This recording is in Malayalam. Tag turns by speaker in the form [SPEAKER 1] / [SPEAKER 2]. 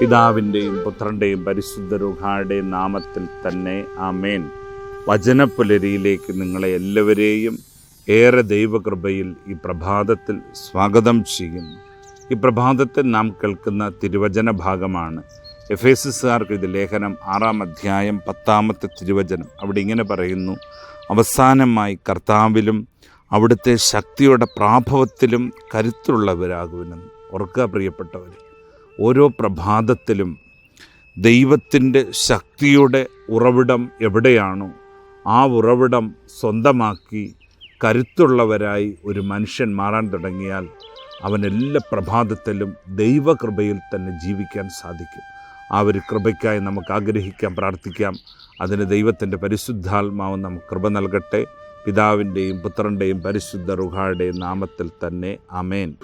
[SPEAKER 1] പിതാവിന്റെയും പുത്രന്റെയും പരിശുദ്ധ റുഹായുടെയും നാമത്തിൽ തന്നെ ആമേൻ. വചനപ്പുലരിയിലേക്ക് നിങ്ങളെ എല്ലാവരെയും ഏറെ ദൈവകൃപയിൽ ഈ പ്രഭാതത്തിൽ സ്വാഗതം ചെയ്യുന്നു. ഈ പ്രഭാതത്തിൽ നാം കേൾക്കുന്ന തിരുവചന ഭാഗമാണ്. എഫ് എസ് എസ്സുകാർക്ക് ഇത് ലേഖനം ആറാം അധ്യായം പത്താമത്തെ തിരുവചനം. അവിടെ ഇങ്ങനെ പറയുന്നു അവസാനമായി കർത്താവിലും അവിടുത്തെ ശക്തിയുടെ പ്രാഭവത്തിലും കരുത്തുള്ളവരാകുവിനെന്ന് ഓർക്കുക പ്രിയപ്പെട്ടവർ ഓരോ പ്രഭാതത്തിലും ദൈവത്തിന്റെ ശക്തിയുടെ ഉറവിടം എവിടെയാണോ ആ ഉറവിടം സ്വന്തമാക്കി കരുത്തുള്ളവരായി ഒരു മനുഷ്യൻ മാറാൻ തുടങ്ങിയാൽ അവൻ എല്ലാ പ്രഭാതത്തിലും ദൈവകൃപയിൽ തന്നെ ജീവിക്കാൻ സാധിക്കും. ആ ഒരു കൃപയ്ക്കായി നമുക്ക് ആഗ്രഹിക്കാം പ്രാർത്ഥിക്കാം. അതിന് ദൈവത്തിന്റെ പരിശുദ്ധാത്മാവ് നമുക്ക് കൃപ നൽകട്ടെ. പിതാവിന്റെയും പുത്രന്റെയും പരിശുദ്ധ റുഹായുടെയും നാമത്തിൽ തന്നെ അമേൻ